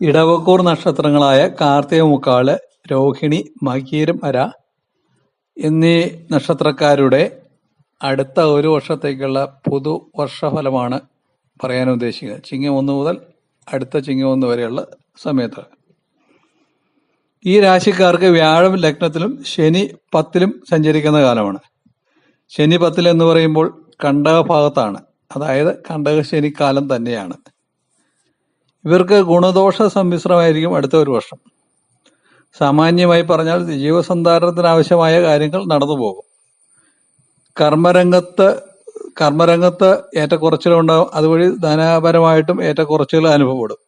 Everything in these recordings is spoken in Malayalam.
ഇടവക്കൂർ നക്ഷത്രങ്ങളായ കാർത്തിക മുക്കാൾ രോഹിണി മകീരം അര എന്നീ നക്ഷത്രക്കാരുടെ അടുത്ത ഒരു വർഷത്തേക്കുള്ള പുതു വർഷഫലമാണ് പറയാൻ ഉദ്ദേശിക്കുന്നത് ചിങ്ങം ഒന്ന് മുതൽ അടുത്ത ചിങ്ങം ഒന്ന് വരെയുള്ള സമയത്ത്. ഈ രാശിക്കാർക്ക് വ്യാഴം ലഗ്നത്തിലും ശനി പത്തിലും സഞ്ചരിക്കുന്ന കാലമാണ്. ശനി പത്തിൽ എന്ന് പറയുമ്പോൾ കണ്ടക ഭാഗത്താണ് അതായത് കണ്ടക ശനി കാലം തന്നെയാണ്. ഇവർക്ക് ഗുണദോഷ സമ്മിശ്രമായിരിക്കും അടുത്ത ഒരു വർഷം. സാമാന്യമായി പറഞ്ഞാൽ ജീവസന്ധാരണത്തിന് ആവശ്യമായ കാര്യങ്ങൾ നടന്നു പോകും. കർമ്മരംഗത്ത് കർമ്മരംഗത്ത് ഏറ്റക്കുറച്ചിലുണ്ടാകും അതുവഴി ധനപരമായിട്ടും ഏറ്റക്കുറച്ചിൽ അനുഭവപ്പെടും.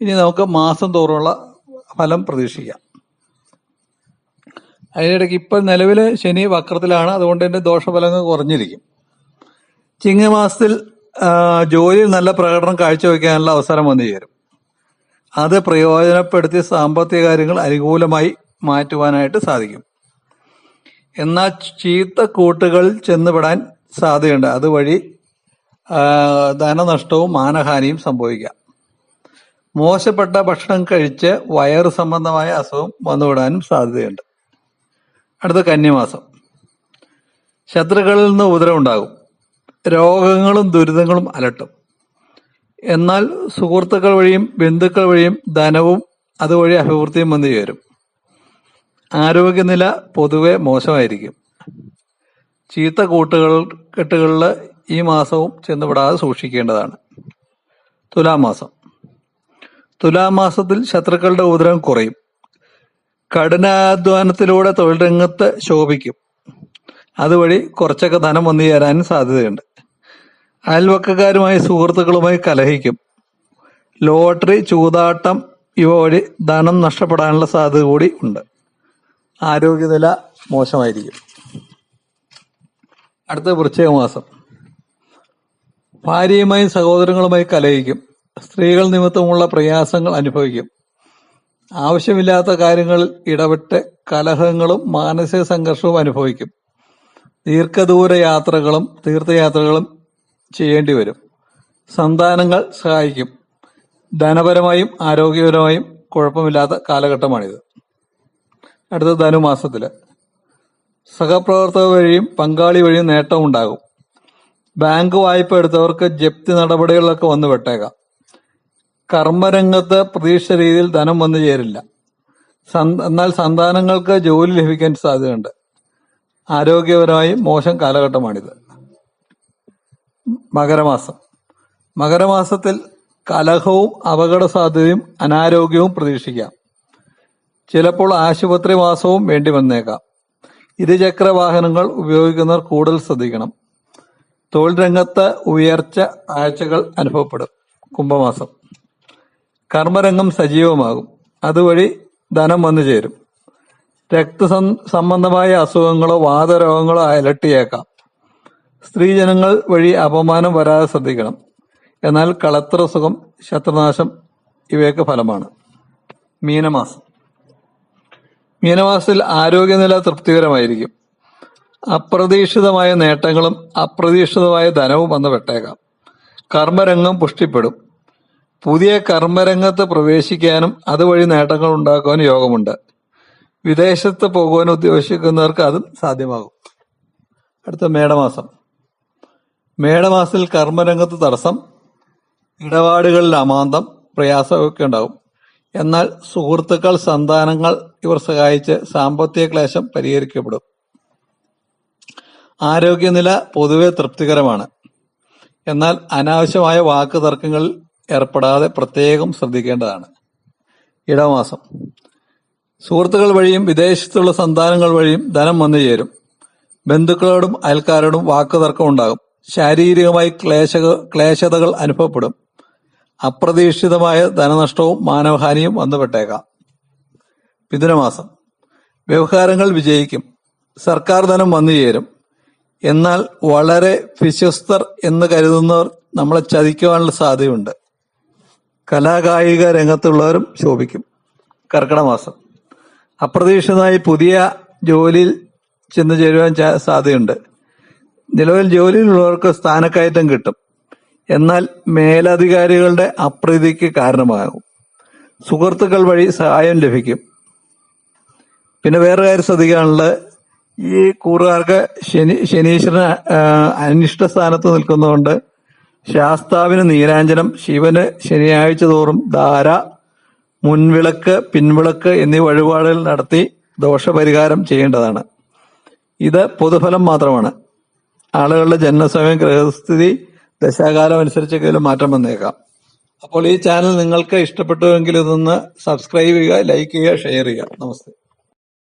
ഇനി നമുക്ക് മാസം തോറുള്ള ഫലം പ്രതീക്ഷിക്കാം. അതിനിടയ്ക്ക് ഇപ്പം നിലവിൽ ശനി വക്രത്തിലാണ് അതുകൊണ്ട് തന്നെ ദോഷഫലങ്ങൾ കുറഞ്ഞിരിക്കും. ചിങ്ങമാസത്തിൽ ജോലിയിൽ നല്ല പ്രകടനം കാഴ്ചവെക്കാനുള്ള അവസരം വന്നു ചേരും. അത് പ്രയോജനപ്പെടുത്തി സാമ്പത്തിക കാര്യങ്ങൾ അനുകൂലമായി മാറ്റുവാനായിട്ട് സാധിക്കും. എന്നാൽ ചീത്ത കൂട്ടുകളിൽ ചെന്നുപെടാൻ സാധ്യതയുണ്ട്. അതുവഴി ധനനഷ്ടവും മാനഹാനിയും സംഭവിക്കാം. മോശപ്പെട്ട ഭക്ഷണം കഴിച്ച് വയറ് സംബന്ധമായ അസുഖം വന്നുവിടാനും സാധ്യതയുണ്ട്. അടുത്ത കന്യമാസം ശത്രുക്കളിൽ നിന്ന് ഉപദ്രവം ഉണ്ടാകും രോഗങ്ങളും ദുരിതങ്ങളും അലട്ടും. എന്നാൽ സുഹൃത്തുക്കൾ വഴിയും ബന്ധുക്കൾ വഴിയും ധനവും അതുവഴി അഭിവൃദ്ധിയും വന്നു ചേരും. ആരോഗ്യനില പൊതുവെ മോശമായിരിക്കും. ചീത്ത കൂട്ടുകൾ കെട്ടുകളിൽ ഈ മാസവും ചെന്നുപെടാതെ സൂക്ഷിക്കേണ്ടതാണ്. തുലാമാസം. തുലാമാസത്തിൽ ശത്രുക്കളുടെ ഉദരം കുറയും. കഠിനാധ്വാനത്തിലൂടെ തൊഴിൽ രംഗത്ത് ശോഭിക്കും. അതുവഴി കുറച്ചൊക്കെ ധനം വന്നു ചേരാനും സാധ്യതയുണ്ട്. അയൽവക്കക്കാരുമായി സുഹൃത്തുക്കളുമായി കലഹിക്കും. ലോട്ടറി ചൂതാട്ടം ഇവ വഴി ധനം നഷ്ടപ്പെടാനുള്ള സാധ്യത കൂടി ഉണ്ട്. ആരോഗ്യനില മോശമായിരിക്കും. അടുത്ത വൃശ്ചിക മാസം. ഭാര്യയുമായും സഹോദരങ്ങളുമായി കലഹിക്കും. സ്ത്രീകൾ നിമിത്തമുള്ള പ്രയാസങ്ങൾ അനുഭവിക്കും. ആവശ്യമില്ലാത്ത കാര്യങ്ങളിൽ ഇടപെട്ട് കലഹങ്ങളും മാനസിക സംഘർഷവും അനുഭവിക്കും. ദീർഘദൂര യാത്രകളും തീർത്ഥയാത്രകളും ചെയ്യേണ്ടി വരും സന്താനങ്ങൾ സഹായിക്കും. ധനപരമായും ആരോഗ്യപരമായും കുഴപ്പമില്ലാത്ത കാലഘട്ടമാണിത്. അടുത്ത ധനുമാസത്തിൽ. സഹപ്രവർത്തക വഴിയും പങ്കാളി വഴിയും നേട്ടമുണ്ടാകും. ബാങ്ക് വായ്പ എടുത്തവർക്ക് ജപ്തി നടപടികളിലൊക്കെ വന്നു വിട്ടേക്കാം കർമ്മരംഗത്ത് പ്രതീക്ഷ രീതിയിൽ ധനം വന്നു ചേരില്ല. എന്നാൽ സന്താനങ്ങൾക്ക് ജോലി ലഭിക്കാൻ സാധ്യതയുണ്ട്. ആരോഗ്യപരമായി മോശം കാലഘട്ടമാണിത്. മകരമാസം. മകരമാസത്തിൽ കലഹവും അപകട സാധ്യതയും അനാരോഗ്യവും പ്രതീക്ഷിക്കാം. ചിലപ്പോൾ ആശുപത്രി മാസവും വേണ്ടി വന്നേക്കാം. ഇരുചക്ര വാഹനങ്ങൾ ഉപയോഗിക്കുന്നവർ കൂടുതൽ ശ്രദ്ധിക്കണം. തൊഴിൽ രംഗത്ത് ഉയർച്ച ആഴ്ചകൾ അനുഭവപ്പെടും. കുംഭമാസം. കർമ്മരംഗം സജീവമാകും. അതുവഴി ധനം വന്നു ചേരും രക്തസം സംബന്ധമായ അസുഖങ്ങളോ വാതരോഗങ്ങളോ അലട്ടിയേക്കാം. സ്ത്രീജനങ്ങൾ വഴി അപമാനം വരാതെ ശ്രദ്ധിക്കണം. എന്നാൽ കളത്ര സുഖം ശത്രുനാശം ഇവയൊക്കെ ഫലമാണ്. മീനമാസം. മീനമാസത്തിൽ ആരോഗ്യനില തൃപ്തികരമായിരിക്കും. അപ്രതീക്ഷിതമായ നേട്ടങ്ങളും അപ്രതീക്ഷിതമായ ധനവും വന്ന് പെട്ടേക്കാം കർമ്മരംഗം പുഷ്ടിപ്പെടും. പുതിയ കർമ്മരംഗത്ത് പ്രവേശിക്കാനും അതുവഴി നേട്ടങ്ങൾ ഉണ്ടാക്കുവാനും യോഗമുണ്ട്. വിദേശത്ത് പോകുവാൻ ഉദ്ദേശിക്കുന്നവർക്ക് അതും സാധ്യമാകും. അടുത്ത മേടമാസം. മേടമാസത്തിൽ കർമ്മരംഗത്ത് തടസ്സം ഇടപാടുകളിൽ അമാന്തം പ്രയാസമൊക്കെ ഉണ്ടാകും. എന്നാൽ സുഹൃത്തുക്കൾ സന്താനങ്ങൾ ഇവർ സഹായിച്ച് സാമ്പത്തിക ക്ലേശം പരിഹരിക്കപ്പെടും. ആരോഗ്യനില പൊതുവെ തൃപ്തികരമാണ്. എന്നാൽ അനാവശ്യമായ വാക്ക് തർക്കങ്ങളിൽ ഏർപ്പെടാതെ പ്രത്യേകം ശ്രദ്ധിക്കേണ്ടതാണ്. ഇടമാസം. സുഹൃത്തുക്കൾ വഴിയും വിദേശത്തുള്ള സന്താനങ്ങൾ വഴിയും ധനം വന്നു ചേരും ബന്ധുക്കളോടും അയൽക്കാരോടും വാക്കുതർക്കം ഉണ്ടാകും. ശാരീരികമായി ക്ലേശ ക്ലേശതകൾ അനുഭവപ്പെടും. അപ്രതീക്ഷിതമായ ധനനഷ്ടവും മാനവഹാനിയും വന്നുപെട്ടേക്കാം. മിഥുനമാസം. വ്യവഹാരങ്ങൾ വിജയിക്കും. സർക്കാർ ധനം വന്നു ചേരും. എന്നാൽ വളരെ വിശ്വസ്തർ എന്ന് കരുതുന്നവർ നമ്മളെ ചതിക്കുവാനുള്ള സാധ്യതയുണ്ട്. കലാകായിക രംഗത്തുള്ളവരും ശോഭിക്കും. കർക്കിടമാസം അപ്രതീക്ഷിതമായി പുതിയ ജോലിയിൽ ചെന്ന് ചേരുവാൻ സാധ്യതയുണ്ട്. നിലവിൽ ജോലിയിലുള്ളവർക്ക് സ്ഥാനക്കയറ്റം കിട്ടും. എന്നാൽ മേലധികാരികളുടെ അപ്രീതിക്ക് കാരണമാകും. സുഹൃത്തുക്കൾ വഴി സഹായം ലഭിക്കും. പിന്നെ വേറെ കാര്യം ശ്രദ്ധിക്കാനുള്ളത് ഈ കൂറുകാർക്ക് ശനി ശനീശ്വരന് അനിഷ്ട സ്ഥാനത്ത് നിൽക്കുന്നതുകൊണ്ട് ശാസ്താവിന് നീരാഞ്ജനം ശിവന് ശനിയാഴ്ച തോറും ധാര മുൻവിളക്ക് പിൻവിളക്ക് എന്നീ വഴിപാടുകൾ നടത്തി ദോഷപരിഹാരം ചെയ്യേണ്ടതാണ്. ഇത് പൊതുഫലം മാത്രമാണ്. ആളുകളുടെ ജന്മസമയം ഗ്രഹസ്ഥിതി ദശാകാലം അനുസരിച്ചൊക്കെയും മാറ്റം വന്നേക്കാം. അപ്പോൾ ഈ ചാനൽ നിങ്ങൾക്ക് ഇഷ്ടപ്പെട്ടുവെങ്കിൽ ഇതൊന്ന് സബ്സ്ക്രൈബ് ചെയ്യുക ലൈക്ക് ചെയ്യുക ഷെയർ ചെയ്യുക. നമസ്തേ.